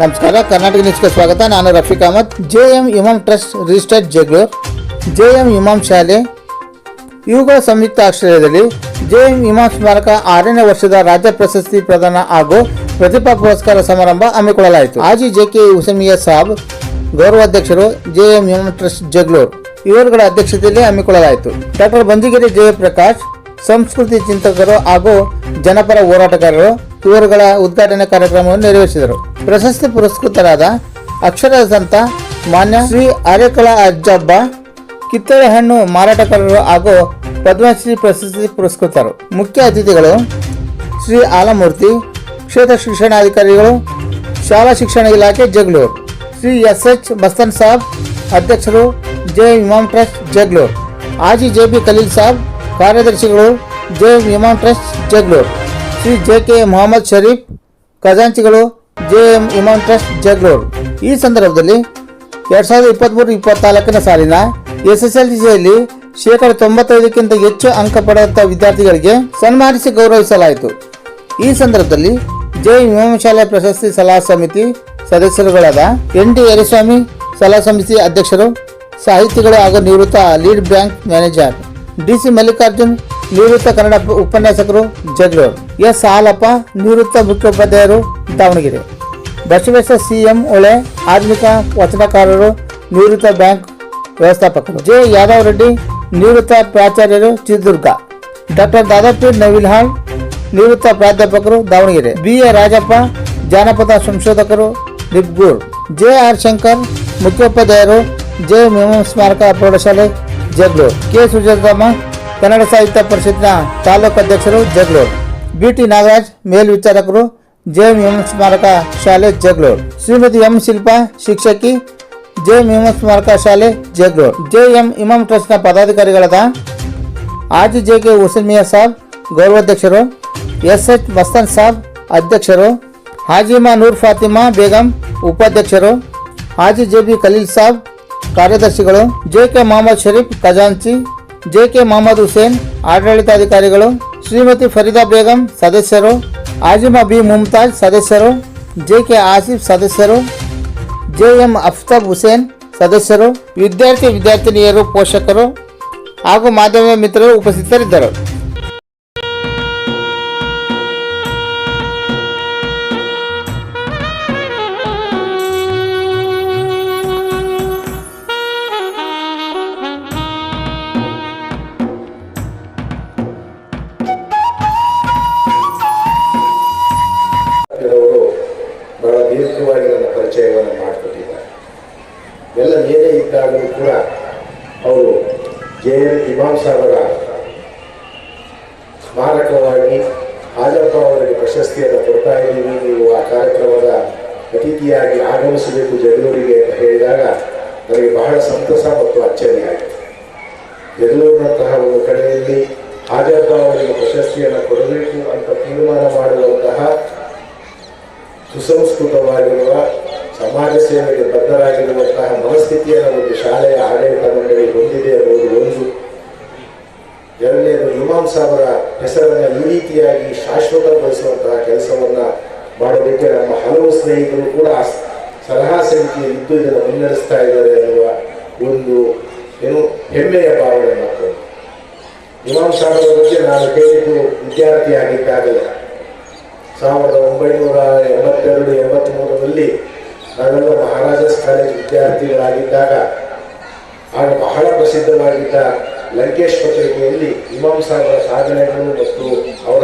ನಮಸ್ಕಾರ, ಕರ್ನಾಟಕ ನ್ಯೂಸ್ಗೆ ಸ್ವಾಗತ. ನಾನು Rafeeq Ahmed. J M Imam trust registered Jagalur. J M Imam ಶಾಲೆ. ಇವುಗಳ ಸಂಯುಕ್ತ ಆಶ್ರಯದಲ್ಲಿ ಜೆ ಎಂ ಇಮಾಮ್ ಸ್ಮಾರಕ ಆರನೇ ವರ್ಷದ ರಾಜ್ಯ ಪ್ರಶಸ್ತಿ ಪ್ರದಾನ ಹಾಗೂ ಪ್ರತಿಭಾ ಪುರಸ್ಕಾರ ಸಮಾರಂಭ ಹಮ್ಮಿಕೊಳ್ಳಲಾಯಿತು. Haji J K ಹುಸಮಿಯಾ Sab ಗೌರವಾಧ್ಯಕ್ಷರು J M Imam trust Jagalur. ಇವರುಗಳ ಅಧ್ಯಕ್ಷತೆಯಲ್ಲಿ ಹಮ್ಮಿಕೊಳ್ಳಲಾಯಿತು. ಡಾಕ್ಟರ್ ಬಂಜಿಗಿರಿ ಜಯಪ್ರಕಾಶ್, ಸಂಸ್ಕೃತಿ ಚಿಂತಕರು ಹಾಗೂ ಜನಪರ ಹೋರಾಟಗಾರರು ಇವರುಗಳ ಉದ್ಘಾಟನಾ ಕಾರ್ಯಕ್ರಮವನ್ನು ನೆರವೇರಿಸಿದರು. ಪ್ರಶಸ್ತಿ ಪುರಸ್ಕೃತರಾದ ಅಕ್ಷರ ಸಂತ ಮಾನ್ಯ ಶ್ರೀ ಆರ್ಯಕಲಾ ಅಜ್ಜಬ್ಬ ಕಿತ್ತಳೆ ಹಣ್ಣು ಮಾರಾಟಗಾರರು ಹಾಗೂ ಪದ್ಮಶ್ರೀ ಪ್ರಶಸ್ತಿ ಪುರಸ್ಕೃತರು. ಮುಖ್ಯ ಅತಿಥಿಗಳು ಶ್ರೀ ಆಲಮೂರ್ತಿ, ಕ್ಷೇತ್ರ ಶಿಕ್ಷಣಾಧಿಕಾರಿಗಳು, ಶಾಲಾ ಶಿಕ್ಷಣ ಇಲಾಖೆ ಜಗಳೂರು ಶ್ರೀ ಎಸ್ ಎಚ್ ಬಸ್ತನ್ ಸಾಬ್, ಅಧ್ಯಕ್ಷರು ಜೆ ಇಮಾಮ್ ಟ್ರಸ್ಟ್ ಜಗಳೂರು ಆಜಿ ಜೆ ಬಿ ಖಲೀಲ್ ಸಾಬ್, ಕಾರ್ಯದರ್ಶಿಗಳು J Imam trust Jagalur Shri J K Mohammed Sharif, ಖಜಾಂಚಿಗಳು J M Imam trust Jagalur ಈ ಸಂದರ್ಭದಲ್ಲಿ ಎರಡ್ ಸಾವಿರದ ಇಪ್ಪತ್ತ್ಮೂರು ಇಪ್ಪತ್ನಾಲ್ಕನೇ ಸಾಲಿನ ಎಸ್ ಎಸ್ ಎಲ್ ಸಿಯಲ್ಲಿ ಶೇಕಡ ತೊಂಬತ್ತೈದಕ್ಕಿಂತ ಹೆಚ್ಚು ಅಂಕ ಪಡೆದಂಥ ವಿದ್ಯಾರ್ಥಿಗಳಿಗೆ ಸನ್ಮಾನಿಸಿ ಗೌರವಿಸಲಾಯಿತು. ಈ ಸಂದರ್ಭದಲ್ಲಿ ಜೆ ಶಾಲೆ ಪ್ರಶಸ್ತಿ ಸಲಹಾ ಸಮಿತಿ ಸದಸ್ಯರುಗಳಾದ ಎನ್ ಡಿ ಯರಿಸ್ವಾಮಿ, ಸಲಹಾ ಸಮಿತಿ ಅಧ್ಯಕ್ಷರು, ಸಾಹಿತಿಗಳು ಹಾಗೂ ನಿವೃತ್ತ lead bank manager DC Mallikarjun ನಿವೃತ್ತ ಕನ್ನಡ ಉಪ- ಉಪನ್ಯಾಸಕರು ಜಗಳೂರು. ಎಸ್ ಹಾಲಪ್ಪ, ನಿವೃತ್ತ ಮುಖ್ಯೋಪಾಧ್ಯಾಯರು ದಾವಣಗೆರೆ. ಬಸವೇಶ್ವರ ಸಿಎಂ ಒಳೆ ಆಧುನಿಕ ವಚನಕಾರರು, ನಿವೃತ್ತ ಬ್ಯಾಂಕ್ ವ್ಯವಸ್ಥಾಪಕರು. ಜೆ ಯಾದವ್ ರೆಡ್ಡಿ, ನಿವೃತ್ತ ಪ್ರಾಚಾರ್ಯರು ಚಿತ್ರದುರ್ಗ. ಡಾಕ್ಟರ್ ದಾದಾಪೀರ್ ನವಿಲ್ಹಾಳ್, ನಿವೃತ್ತ ಪ್ರಾಧ್ಯಾಪಕರು ದಾವಣಗೆರೆ. ಬಿ ಎ ರಾಜಪ್ಪ, ಜಾನಪದ ಸಂಶೋಧಕರು ನಿಬ್ಗೂರ್. ಜೆ ಆರ್ ಶಂಕರ್, ಮುಖ್ಯೋಪಾಧ್ಯಾಯರು ಜೆ ಮೇಮಂ ಸ್ಮಾರಕ ಪ್ರೌಢಶಾಲೆ ಜಗಳೂರು. ಕೆ ಸುಜಾತಮ್ಮ ಕನ್ನಡ ಸಾಹಿತ್ಯ ಪರಿಷತ್ನ ತಾಲೂಕು ಅಧ್ಯಕ್ಷರು ಜಗಳೂರು ಬಿ ಟಿ ನಾಗರಾಜ್ ಮೇಲ್ವಿಚಾರಕರು ಜೆ ಎಂ ಸ್ಮಾರಕ ಶಾಲೆ ಜಗಳೂರು ಶ್ರೀಮತಿ ಎಂ ಶಿಲ್ಪಾ, ಶಿಕ್ಷಕಿ ಜೆ ಎಂ ಸ್ಮಾರಕ ಶಾಲೆ ಜಗಳೂರು ಜೆ ಎಂ ಇಮಾಮ್ ಟ್ರಸ್ಟ್ನ ಪದಾಧಿಕಾರಿಗಳಾದ ಆಜಿ ಜೆ ಕೆ ಹುಸೇನ್ ಸಾಬ್ ಗೌರವಾಧ್ಯಕ್ಷರು ಎಸ್ ಎಚ್ ಮಸ್ತನ್ ಸಾಬ್, ಅಧ್ಯಕ್ಷರು ಹಾಜಿಮಾ ನೂರ್ ಫಾತಿಮಾ ಬೇಗಂ, ಉಪಾಧ್ಯಕ್ಷರು ಹಾಜಿ ಜೆ ಬಿ ಖಲೀಲ್ ಸಾಬ್, ಕಾರ್ಯದರ್ಶಿಗಳು ಜೆ ಕೆ ಮೊಹಮ್ಮದ್ ಶರೀಫ್ ಖಜಾಂಚಿ ಜೆ ಕೆ ಮೊಹಮ್ಮದ್ ಹುಸೇನ್, ಆಡಳಿತಾಧಿಕಾರಿಗಳು, ಶ್ರೀಮತಿ ಫರೀದಾ ಬೇಗಂ ಸದಸ್ಯರು, ಆಜಿಮಾ ಬಿ ಮುಮ್ತಾಜ್ ಸದಸ್ಯರು ಜೆ ಕೆ ಆಸಿಫ್ ಸದಸ್ಯರು ಜೆ ಎಂ ಅಫ್ತಾಬ್ ಹುಸೇನ್ ಸದಸ್ಯರು, ವಿದ್ಯಾರ್ಥಿ ವಿದ್ಯಾರ್ಥಿನಿಯರು ಪೋಷಕರು ಹಾಗೂ ಮಾಧ್ಯಮ ಮಿತ್ರರು ಉಪಸ್ಥಿತರಿದ್ದರು. ಪರಿಚಯವನ್ನು ಮಾಡಿಕೊಟ್ಟಿದ್ದಾರೆ. ಎಲ್ಲ ಏನೇ ಇದ್ದಾಗಲೂ ಕೂಡ ಅವರು ಜೆ ಎನ್ ಇಮಾಮ್ ಸಾಹರ ಸ್ಮಾರಕವಾಗಿ ಹಾಜಪ್ಪ ಅವರಿಗೆ ಪ್ರಶಸ್ತಿಯನ್ನು ಕೊಡ್ತಾ ಇದ್ದೀವಿ. ನೀವು ಆ ಕಾರ್ಯಕ್ರಮದ ಅತಿಥಿಯಾಗಿ ಆಗಮಿಸಬೇಕು ಜಗಳೂರಿಗೆ ಅಂತ ಹೇಳಿದಾಗ ನನಗೆ ಬಹಳ ಸಂತಸ ಮತ್ತು ಅಚ್ಚರಿ ಆಯಿತು. ಜಗಳೂರಿನಂತಹ ಒಂದು ಕಡೆಯಲ್ಲಿ ಹಾಜಪ್ಪ ಅವರಿಗೆ ಪ್ರಶಸ್ತಿಯನ್ನು ಕೊಡಬೇಕು ಅಂತ ತೀರ್ಮಾನ ಮಾಡುವಂತಹ ಸುಸಂಸ್ಕೃತವಾಗಿರುವ ಸಮಾಜ ಸೇವೆಗೆ ಬದ್ಧರಾಗಿರುವಂತಹ ಮನಸ್ಥಿತಿಯನ್ನು ಒಂದು ಶಾಲೆಯ ಆಡಳಿತ ಮಂಡಳಿ ಹೊಂದಿದೆ ಅನ್ನೋದು ಒಂದು. ಎರಡನೇದು ಇಮಾಮ್ ಸಾಹಬರ ಹೆಸರನ್ನು ಈ ರೀತಿಯಾಗಿ ಶಾಶ್ವತಗೊಳಿಸುವಂತಹ ಕೆಲಸವನ್ನು ಮಾಡಲಿಕ್ಕೆ ನಮ್ಮ ಹಲವು ಸ್ನೇಹಿತರು ಕೂಡ ಸಲಹಾ ಸಮಿತಿಯಲ್ಲಿ ಇದ್ದು ಇದನ್ನು ಮುನ್ನಡೆಸ್ತಾ ಇದ್ದಾರೆ ಎನ್ನುವ ಒಂದು ಏನು ಹೆಮ್ಮೆಯ ಭಾವನೆ ಮತ್ತೊಂದು ಇಮಾಮ್ ಸಾಹಬರ ಬಗ್ಗೆ ನಾನು ಕೇಳಿದ್ದು ವಿದ್ಯಾರ್ಥಿಯಾಗಿದ್ದಾಗಲೇ. ಸಾವಿರದ ಒಂಬೈನೂರ ಎಂಬತ್ತೆರಡು ಎಂಬತ್ತ್ಮೂರರಲ್ಲಿ ನಾವೆಲ್ಲ ಮಹಾರಾಜಸ್ ಕಾಲೇಜ್ ವಿದ್ಯಾರ್ಥಿಗಳಾಗಿದ್ದಾಗ ಆಗ ಬಹಳ ಪ್ರಸಿದ್ಧವಾಗಿದ್ದ ಲಂಕೇಶ್ ಪತ್ರಿಕೆಯಲ್ಲಿ ಇಮಾಮ್ ಸಾಹೇಬರ ಸಾಧನೆಗಳನ್ನು ಮತ್ತು ಅವರ